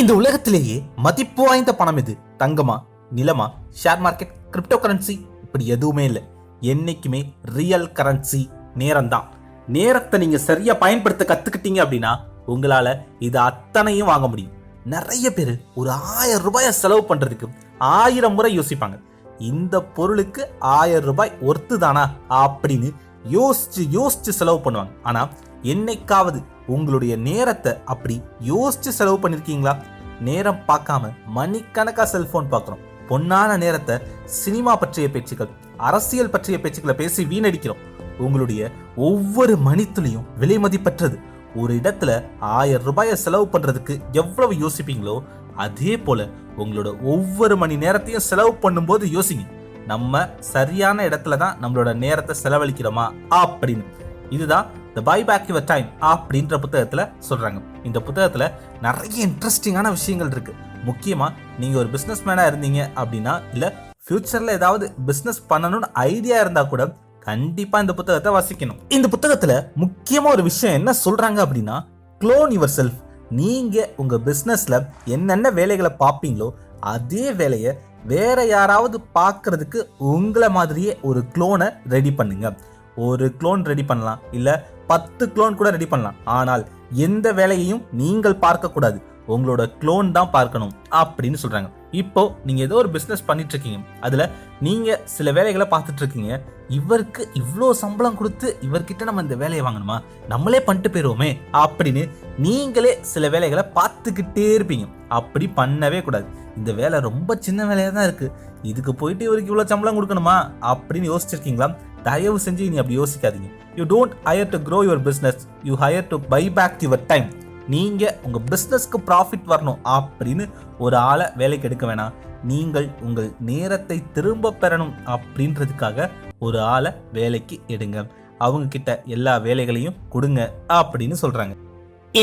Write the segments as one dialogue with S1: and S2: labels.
S1: இந்த உலகத்திலேயே மதிப்பு வாய்ந்த பணம் எது? தங்கமா நிலமா ஷேர் மார்க்கெட் கிரிப்டோ கரன்சி இப்படி எதுவுமே இல்லை. என்னைக்குமே ரியல் கரன்சி நேரம் தான் நேரத்தை நீங்க சரியா பயன்படுத்த கத்துக்கிட்டீங்க அப்படின்னா உங்களால இது அத்தனையும் வாங்க முடியும். நிறைய பேர் ஒரு ஆயிரம் ரூபாயை செலவு பண்றதுக்கு ஆயிரம் முறை யோசிப்பாங்க. இந்த பொருளுக்கு ஆயிரம் ரூபாய் ஒர்த்து தானா? அப்படின்னு யோசிச்சு யோசிச்சு செலவு பண்ணுவாங்க. ஆனா என்னைக்காவது உங்களுடைய நேரத்தை அப்படி யோசிச்சு செலவு பண்ணிருக்கீங்களா? நேரம் பார்க்காம மணிக்கணக்காக செல்போன் பார்க்குறோம் பொன்னான நேரத்தை சினிமா பற்றிய பேச்சுக்கள் அரசியல் பற்றிய பேச்சுக்களை பேசி வீணடிக்கிறோம். உங்களுடைய ஒவ்வொரு மணித்துளியும் விலை மதிப்பற்றது. ஒரு இடத்துல ஆயிரம் ரூபாயை செலவு பண்ணுறதுக்கு எவ்வளவு யோசிப்பீங்களோ அதே போல உங்களோட ஒவ்வொரு மணி நேரத்தையும் செலவு பண்ணும்போது யோசிங்க. நம்ம சரியான இடத்துல தான் நம்மளோட நேரத்தை செலவழிக்கிறோமா? அப்படின்னு. இதுதான் the buy back your time அப்படின்ற புத்தகத்தில் சொல்கிறாங்க இந்த புத்தகத்தில் நிறைய இன்ட்ரெஸ்டிங்கான விஷயங்கள் இருக்குது முக்கியமாக நீங்கள் ஒரு பிஸ்னஸ் மேனாக இருந்தீங்க அப்படின்னா இல்லை ஃப்யூச்சரில் ஏதாவது பிஸ்னஸ் பண்ணணும்னு ஐடியா இருந்தால் கூட கண்டிப்பாக இந்த புத்தகத்தை வாசிக்கணும். இந்த புத்தகத்தில் முக்கியமாக ஒரு விஷயம் என்ன சொல்கிறாங்க அப்படின்னா க்ளோன் யுவர் செல்ஃப் நீங்கள் உங்கள் பிஸ்னஸில் என்னென்ன வேலைகளை பார்ப்பீங்களோ அதே வேலையை வேற யாராவது பார்க்கறதுக்கு உங்களை மாதிரியே ஒரு க்ளோனை ரெடி பண்ணுங்கள் ஒரு க்ளோன் ரெடி பண்ணலாம். இல்லை பத்து க்ளோன் கூட ரெடி பண்ணலாம். ஆனால் எந்த வேலையையும் நீங்கள் பார்க்கக்கூடாது. உங்களோட க்ளோன் தான் பார்க்கணும் அப்படின்னு சொல்கிறாங்க இப்போ நீங்கள் ஏதோ ஒரு பிஸ்னஸ் பண்ணிட்டு இருக்கீங்க நீங்கள் சில வேலைகளை பார்த்துட்டு இருக்கீங்க இவருக்கு இவ்வளோ சம்பளம் கொடுத்து இவர்கிட்ட நம்ம இந்த வேலையை வாங்கணுமா? நம்மளே பண்ணிட்டு போயிடுவோமே அப்படின்னு நீங்களே சில வேலைகளை பார்த்துக்கிட்டே இருப்பீங்க. அப்படி பண்ணவே கூடாது. இந்த வேலை ரொம்ப சின்ன வேலையாக தான் இருக்குது இதுக்கு போயிட்டு இவருக்கு இவ்வளோ சம்பளம் கொடுக்கணுமா? அப்படின்னு யோசிச்சிருக்கீங்களா? தயவு செஞ்சு நீ அப்படி யோசிக்காதீங்க. You don't hire to grow your business you hire to buy back your time நீங்கள் உங்கள் பிஸ்னஸ்க்கு ப்ராஃபிட் வரணும் அப்படின்னு ஒரு ஆளை வேலைக்கு எடுக்க வேணாம். நீங்கள் உங்கள் நேரத்தை திரும்ப பெறணும் அப்படின்றதுக்காக ஒரு ஆளை வேலைக்கு எடுங்க. அவங்க கிட்ட எல்லா வேலைகளையும் கொடுங்க அப்படின்னு சொல்கிறாங்க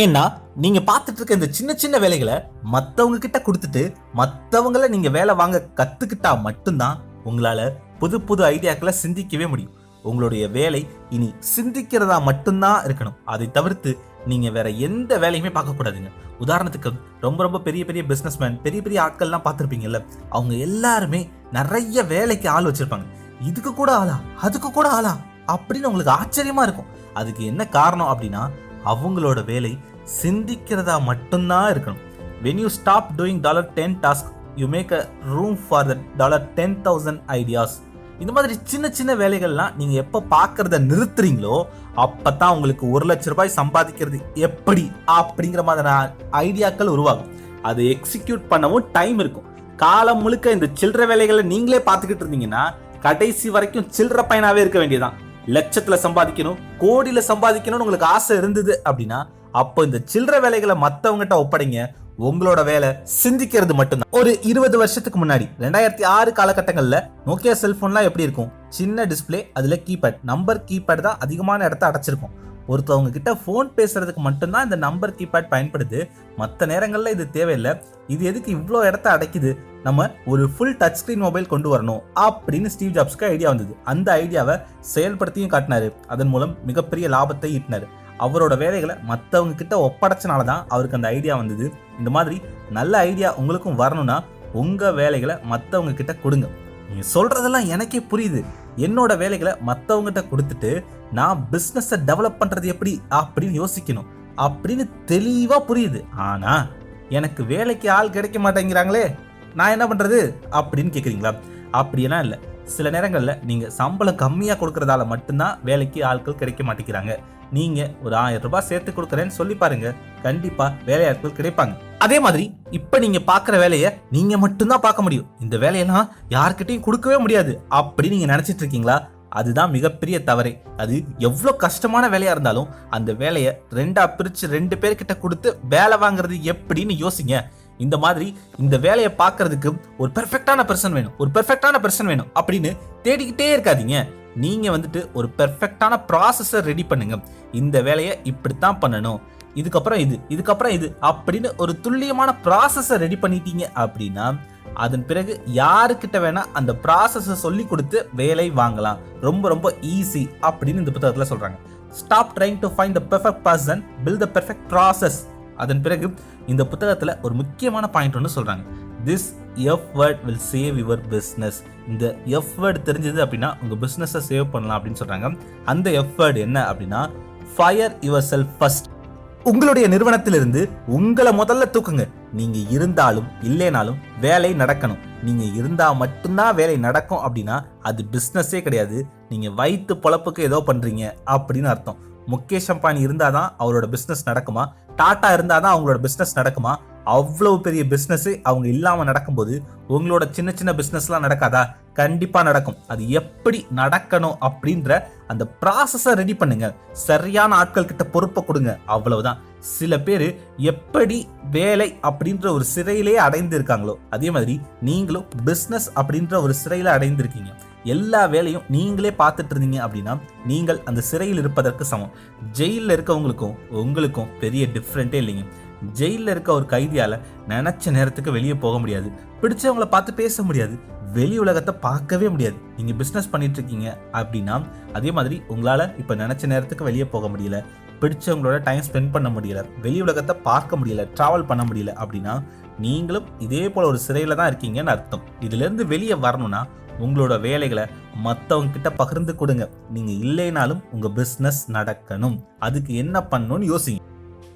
S1: ஏன்னா நீங்க பார்த்துட்டு இருக்க இந்த சின்ன சின்ன வேலைகளை மற்றவங்க கிட்ட கொடுத்துட்டு மற்றவங்கள நீங்க வேலை வாங்க கத்துக்கிட்டா மட்டும்தான் உங்களால புது புது ஐடியாக்களை சிந்திக்கவே முடியும். உங்களுடைய வேலை இனி சிந்திக்கிறதா மட்டும்தான் இருக்கணும். அதை தவிர்த்து நீங்க வேற எந்த வேலையுமே பார்க்கக்கூடாதுங்க உதாரணத்துக்கு ரொம்ப ரொம்ப பெரிய பெரிய பிஸ்னஸ்மேன் பெரிய பெரிய ஆட்கள்லாம் பார்த்துருப்பீங்கல்ல அவங்க எல்லாருமே நிறைய வேலைக்கு ஆள் வச்சிருப்பாங்க. இதுக்கு கூட ஆளா? அதுக்கு கூட ஆளா? அப்படின்னு உங்களுக்கு ஆச்சரியமா இருக்கும். அதுக்கு என்ன காரணம் அப்படின்னா அவங்களோட வேலை சிந்திக்கிறதா மட்டும்தான் இருக்கணும். When you stop doing dollar ten task you make a room for the dollar ten thousand ideas இந்த மாதிரி சின்ன சின்ன வேலைகள்லாம் நீங்கள் எப்போ பார்க்குறத நிறுத்துறீங்களோ அப்பதான் உங்களுக்கு ஒரு லட்ச ரூபாய் சம்பாதிக்கிறது எப்படி அப்படிங்கிற மாதிரியான ஐடியாக்கள் உருவாகும். அதை எக்ஸிக்யூட் பண்ணவும் டைம் இருக்கும். காலம் முழுக்க இந்த சில்லற வேலைகளை நீங்களே பார்த்துக்கிட்டு இருந்தீங்கன்னா கடைசி வரைக்கும் சில்லற பயனாகவே இருக்க வேண்டியதுதான். லட்சத்தில் சம்பாதிக்கணும் கோடியில் சம்பாதிக்கணும்னு உங்களுக்கு ஆசை இருந்தது அப்படின்னா அப்போ இந்த சில்லற வேலைகளை மற்றவங்ககிட்ட ஒப்படைங்க உங்களோட வேலை சிந்திக்கிறது மட்டும்தான். ஒரு இருபது வருஷத்துக்கு முன்னாடி ரெண்டாயிரத்தி ஆறு காலகட்டங்களில் நோக்கியா செல்போன்லாம் எப்படி இருக்கும்? சின்ன டிஸ்பிளே அதில் கீபேட். நம்பர் கீபேட் தான் அதிகமான இடத்த அடைச்சிருக்கும். ஒருத்தவங்க கிட்ட ஃபோன் பேசுறதுக்கு மட்டும்தான் இந்த நம்பர் கீபேட் பயன்படுது. மற்ற நேரங்களில் இது தேவையில்லை. இது எதுக்கு இவ்வளோ இடத்த அடைக்குது? நம்ம ஒரு ஃபுல் டச் ஸ்க்ரீன் மொபைல் கொண்டு வரணும் அப்படின்னு ஸ்டீவ் ஜாப்ஸ்க்கு ஐடியா வந்தது. அந்த ஐடியாவை செயல்படுத்தியும் காட்டினாரு. அதன் மூலம் மிகப்பெரிய லாபத்தை ஈட்டினாரு. அவரோட வேலைகளை மற்றவங்க கிட்ட ஒப்படைச்சனால தான் அவருக்கு அந்த ஐடியா வந்தது. இந்த மாதிரி நல்ல ஐடியா உங்களுக்கும் வரணும்னா உங்கள் வேலைகளை மற்றவங்க கிட்ட கொடுங்க. நீங்கள் சொல்கிறதெல்லாம் எனக்கே புரியுது. என்னோட வேலைகளை மற்றவங்ககிட்ட கொடுத்துட்டு நான் பிஸ்னஸை டெவலப் பண்ணுறது எப்படி அப்படின்னு யோசிக்கணும். அப்படின்னு தெளிவாக புரியுது. ஆனால் எனக்கு வேலைக்கு ஆள் கிடைக்க மாட்டேங்கிறாங்களே நான் என்ன பண்ணுறது அப்படின்னு கேட்குறீங்களா அப்படியெல்லாம் இல்லை. சில நேரங்களில் நீங்கள் சம்பளம் கம்மியாக கொடுக்கறதால மட்டும்தான் வேலைக்கு ஆட்கள் கிடைக்க மாட்டேங்கிறாங்க. நீங்கள் ஒரு ஆயிரம் ரூபாய் சேர்த்து கொடுக்குறேன்னு சொல்லி பாருங்க. கண்டிப்பாக வேலையாட்கள் கிடைப்பாங்க. அதே மாதிரி இப்போ நீங்கள் பார்க்குற வேலையை நீங்கள் மட்டும்தான் பார்க்க முடியும். இந்த வேலையெல்லாம் யார்கிட்டயும் கொடுக்கவே முடியாது அப்படி நீங்கள் நினச்சிட்டு இருக்கீங்களா? அதுதான் மிகப்பெரிய தவறே. அது எவ்வளோ கஷ்டமான வேலையாக இருந்தாலும் அந்த வேலையை ரெண்டாக பிரித்து ரெண்டு பேர்கிட்ட கொடுத்து வேலை வாங்குறது எப்படின்னு யோசிங்க. இந்த மாதிரி இந்த வேலையை பார்க்கறதுக்கு ஒரு பெர்ஃபெக்டான பர்சன் வேணும். ஒரு பெர்ஃபெக்டான பர்சன் வேணும் அப்படின்னு தேடிக்கிட்டே இருக்காதீங்க. நீங்கள் வந்துட்டு ஒரு பெர்ஃபெக்டான ப்ராசஸை ரெடி பண்ணுங்க. இந்த வேலையை இப்படித்தான் பண்ணணும். இதுக்கப்புறம் இது இதுக்கப்புறம் இது அப்படின்னு ஒரு துல்லியமான ப்ராசஸை ரெடி பண்ணிட்டீங்க அப்படின்னா அதன் பிறகு யாருக்கிட்ட வேணால் அந்த ப்ராசஸை சொல்லி கொடுத்து வேலை வாங்கலாம். ரொம்ப ரொம்ப ஈஸி அப்படின்னு இந்த புத்தகத்தில் சொல்கிறாங்க stop trying to find the perfect person build the perfect process அதன் பிறகு இந்த புத்தகத்தில் ஒரு முக்கியமான பாயிண்ட் ஒன்று சொல்கிறாங்க this F word will save your business இந்த எஃப் வேர்டு தெரிஞ்சது அப்படின்னா உங்கள் பிஸ்னஸை சேவ் பண்ணலாம் அப்படின்னு சொல்கிறாங்க அந்த எஃப் வேர்டு என்ன அப்படின்னா ஃபயர் யுவர் செல்ஃப் ஃபஸ்ட் உங்களுடைய நிறுவனத்திலிருந்து உங்களை முதல்ல தூக்குங்க. நீங்கள் இருந்தாலும் இல்லைனாலும் வேலை நடக்கணும். நீங்கள் இருந்தால் மட்டும்தான் வேலை நடக்கும் அப்படின்னா அது பிஸ்னஸே கிடையாது. நீங்கள் வயிற்று பொழப்புக்கு ஏதோ பண்ணுறீங்க அப்படின்னு அர்த்தம். முகேஷ் அம்பானி இருந்தால் தான் அவரோட பிஸ்னஸ் நடக்குமா? டாட்டா இருந்தால் தான் அவங்களோட பிஸ்னஸ் நடக்குமா? அவ்வளவு பெரிய பிஸ்னஸ்ஸு அவங்க இல்லாமல் நடக்கும்போது உங்களோட சின்ன சின்ன பிஸ்னஸ்லாம் நடக்காதா? கண்டிப்பாக நடக்கும். அது எப்படி நடக்கணும் அப்படின்ற அந்த ப்ராசஸை ரெடி பண்ணுங்க. சரியான ஆட்கள் கிட்ட பொறுப்பை கொடுங்க. அவ்வளவுதான். சில பேர் எப்படி வேலை அப்படின்ற ஒரு சிறையிலே அடைந்து இருக்காங்களோ அதே மாதிரி நீங்களும் பிஸ்னஸ் அப்படின்ற ஒரு சிறையில் அடைந்திருக்கீங்க. எல்லா வேலையும் நீங்களே பார்த்துட்டு இருந்தீங்க அப்படின்னா நீங்கள் அந்த சிறையில் இருப்பதற்கு சமம். ஜெயிலில் இருக்கவங்களுக்கும் உங்களுக்கும் பெரிய டிஃப்ரெண்ட்டே இல்லைங்க. ஜெயிலில் இருக்க ஒரு கைதியால் நினச்ச நேரத்துக்கு வெளியே போக முடியாது. பிடிச்சவங்கள பார்த்து பேச முடியாது. வெளி உலகத்தை பார்க்கவே முடியாது. நீங்கள் பிஸ்னஸ் பண்ணிட்டு இருக்கீங்க அப்படின்னா அதே மாதிரி உங்களால் இப்போ நினச்ச நேரத்துக்கு வெளியே போக முடியல. பிடிச்சவங்களோட டைம் ஸ்பெண்ட் பண்ண முடியல. வெளி உலகத்தை பார்க்க முடியல. ட்ராவல் பண்ண முடியல அப்படின்னா நீங்களும் இதே போல ஒரு சிறையில் தான் இருக்கீங்கன்னு அர்த்தம். இதுலேருந்து வெளியே வரணும்னா உங்களோட வேலைகளை மற்றவங்க கிட்ட பகிர்ந்து கொடுங்க. நீங்க இல்லைனாலும் உங்க பிஸ்னஸ் நடக்கணும். அதுக்கு என்ன பண்ணணும்னு யோசிங்க.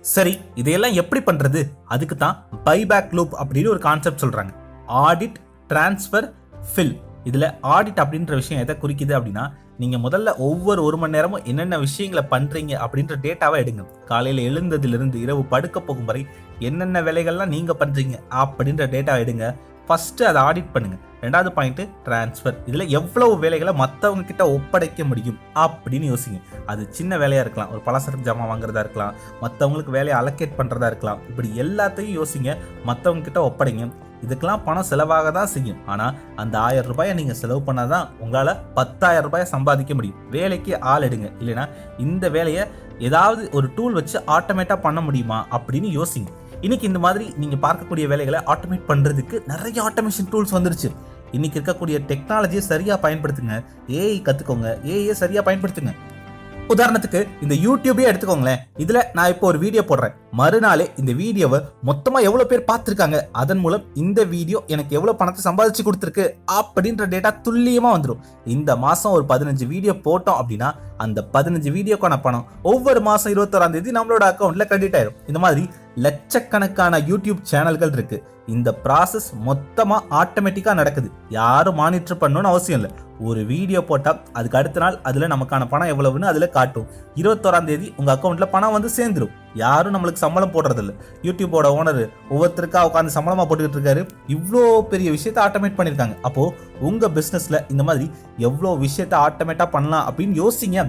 S1: சரி இதையெல்லாம் எப்படி பண்றது? அதுக்கு தான் பைபேக் லூப் அப்படின்னு ஒரு கான்செப்ட் சொல்றாங்க. ஆடிட் டிரான்ஸ்ஃபர் ஃபில் இதில் ஆடிட் அப்படின்ற விஷயம் எதை குறிக்குது அப்படின்னா நீங்கள் முதல்ல ஒவ்வொரு ஒரு மணி நேரமும் என்னென்ன விஷயங்களை பண்ணுறீங்க அப்படின்ற டேட்டாவை எடுங்க. காலையில் எழுந்ததிலிருந்து இரவு படுக்க போகும் வரை என்னென்ன வேலைகள்லாம் நீங்கள் பண்ணுறீங்க அப்படின்ற டேட்டாவை எடுங்க. ஃபஸ்ட்டு அதை ஆடிட் பண்ணுங்கள் ரெண்டாவது பாயிண்ட்டு டிரான்ஸ்ஃபர் இதில் எவ்வளவு வேலைகளை மற்றவங்க கிட்ட ஒப்படைக்க முடியும் அப்படின்னு யோசிங்க. அது சின்ன வேலையாக இருக்கலாம். ஒரு பலசரக்கு ஜாமான் வாங்குறதா இருக்கலாம். மற்றவங்களுக்கு வேலையை அலோகேட் பண்ணுறதா இருக்கலாம். இப்படி எல்லாத்தையும் யோசிங்க. மற்றவங்க கிட்ட ஒப்படைங்க. இதுக்கெல்லாம் பணம் செலவாக தான் செய்யும். ஆனால் அந்த ஆயிரம் ரூபாயை நீங்கள் செலவு பண்ணால் தான் உங்களால் பத்தாயிரம் ரூபாயை சம்பாதிக்க முடியும். வேலைக்கு ஆள் எடுங்க. இல்லைன்னா இந்த வேலையை ஏதாவது ஒரு டூல் வச்சு ஆட்டோமேட்டாக பண்ண முடியுமா அப்படின்னு யோசிங்க. இன்னைக்கு இந்த மாதிரி நீங்கள் பார்க்கக்கூடிய வேலைகளை ஆட்டோமேட் பண்ணுறதுக்கு நிறைய ஆட்டோமேஷன் டூல்ஸ் வந்துருச்சு. இன்னைக்கு இருக்கக்கூடிய டெக்னாலஜியை சரியாக பயன்படுத்துங்க. ஏஐ கற்றுக்கோங்க ஏஐ சரியாக பயன்படுத்துங்க. உதாரணத்துக்கு இந்த யூடியூபே எடுத்துக்கோங்களேன். இதில் நான் இப்போ ஒரு வீடியோ போடுறேன். மறுநாளே இந்த வீடியோவை மொத்தமாக எவ்வளோ பேர் பார்த்துருக்காங்க? அதன் மூலம் இந்த வீடியோ எனக்கு எவ்வளோ பணத்தை சம்பாதிச்சு கொடுத்துருக்கு? அப்படின்ற டேட்டா துல்லியமாக வந்துடும் இந்த மாதம் ஒரு பதினஞ்சு வீடியோ போட்டோம் அப்படின்னா அந்த பதினஞ்சு வீடியோக்கான பணம் ஒவ்வொரு மாதம் இருபத்தோராம் தேதி நம்மளோட அக்கௌண்ட்டில் கிரெடிட் ஆயிரும். இந்த மாதிரி லட்சக்கணக்கான யூடியூப் சேனல்கள் இருக்கு. இந்த ப்ராசஸ் மொத்தமாக ஆட்டோமேட்டிக்காக நடக்குது. யாரும் மானிட்டர் பண்ணணும்னு அவசியம் இல்லை. ஒரு வீடியோ போட்டால் அதுக்கு அடுத்த நாள் அதில் நமக்கான பணம் எவ்வளவுன்னு அதில் காட்டும். இருபத்தோராம் தேதி உங்கள் அக்கௌண்ட்டில் பணம் வந்து சேர்ந்துரும். யாரும் நம்மளுக்கு சம்பளம் போடுறதில்ல. யூடியூப்போட யூடியூபோட ஓனர் ஒவ்வொருத்தருக்கா உட்காந்து சம்பளமாக போட்டுக்கிட்டு இருக்காரு. இவ்வளோ பெரிய விஷயத்த ஆட்டோமேட் பண்ணியிருக்காங்க அப்போது உங்கள் பிஸ்னஸில் இந்த மாதிரி எவ்வளோ விஷயத்த ஆட்டோமேட்டாக பண்ணலாம் அப்படின்னு யோசிங்க.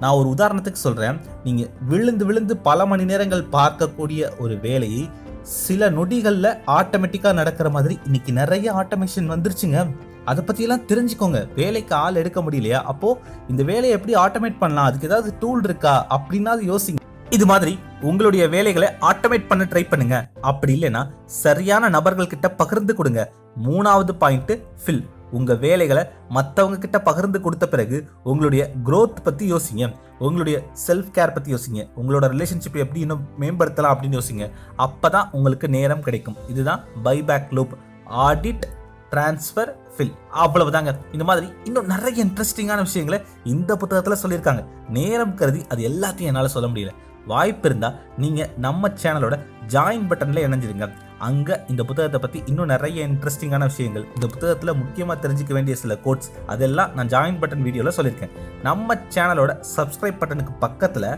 S1: நான் ஒரு உதாரணத்துக்கு சொல்கிறேன் நீங்கள் விழுந்து விழுந்து பல மணி நேரங்கள் பார்க்கக்கூடிய ஒரு வேலையை சில நொடிகளில் ஆட்டோமேட்டிக்காக நடக்கிற மாதிரி இன்னைக்கு நிறைய ஆட்டோமேஷன் வந்துருச்சுங்க. அதை பற்றியெல்லாம் தெரிஞ்சுக்கோங்க. வேலைக்கு ஆள் எடுக்க முடியலையா? அப்போது இந்த வேலையை எப்படி ஆட்டோமேட் பண்ணலாம்? அதுக்கு ஏதாவது டூல் இருக்கா? அப்படின்னா யோசிங்க. இது மாதிரி உங்களுடைய வேலைகளை ஆட்டோமேட் பண்ண ட்ரை பண்ணுங்க. அப்படி இல்லைன்னா சரியான நபர்கள்கிட்ட பகிர்ந்து கொடுங்க. மூணாவது பாயிண்ட் ஃபில் உங்கள் வேலைகளை மற்றவங்க கிட்ட பகிர்ந்து கொடுத்த பிறகு உங்களுடைய க்ரோத் பற்றி யோசிங்க. உங்களுடைய செல்ஃப் கேர் பற்றி யோசிங்க. உங்களோட ரிலேஷன்ஷிப் எப்படி இன்னும் மேம்படுத்தலாம் அப்படின்னு யோசிங்க. அப்பதான் உங்களுக்கு நேரம் கிடைக்கும். இதுதான் buyback loop audit transfer fill அவ்வளவு தாங்க இந்த மாதிரி இன்னும் நிறைய இன்ட்ரெஸ்டிங்கான விஷயங்களை இந்த புத்தகத்தில் சொல்லியிருக்காங்க. நேரம் கருதி அது எல்லாத்தையும் என்னால் சொல்ல முடியல. வாய்ப்பு இருந்தால் நீங்கள் நம்ம சேனலோட ஜாயின் பட்டனில் இணைஞ்சிருங்க. அங்கே இந்த புத்தகத்தை பற்றி இன்னும் நிறைய இன்ட்ரெஸ்டிங்கான விஷயங்கள். இந்த புத்தகத்தில் முக்கியமாக தெரிஞ்சுக்க வேண்டிய சில கோட்ஸ் அதெல்லாம் நான் ஜாயின் பட்டன் வீடியோவில் சொல்லியிருக்கேன். நம்ம சேனலோட சப்ஸ்கிரைப் பட்டனுக்கு பக்கத்தில்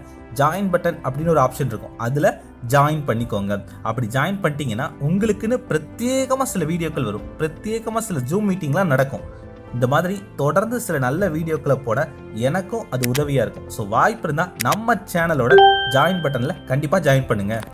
S1: ஜாயின் பட்டன் அப்படின்னு ஒரு ஆப்ஷன் இருக்கும். அதில் ஜாயின் பண்ணிக்கோங்க. அப்படி ஜாயின் பண்ணிட்டீங்கன்னா உங்களுக்குன்னு பிரத்யேகமாக சில வீடியோக்கள் வரும். பிரத்யேகமாக சில ஜூம் மீட்டிங்லாம் நடக்கும். இந்த மாதிரி தொடர்ந்து சில நல்ல வீடியோக்களை போட எனக்கும் அது உதவியாக இருக்கும். ஸோ வாய்ப்பு இருந்தால் நம்ம சேனலோட ஜாயின் பட்டனில் கண்டிப்பாக ஜாயின் பண்ணுங்கள்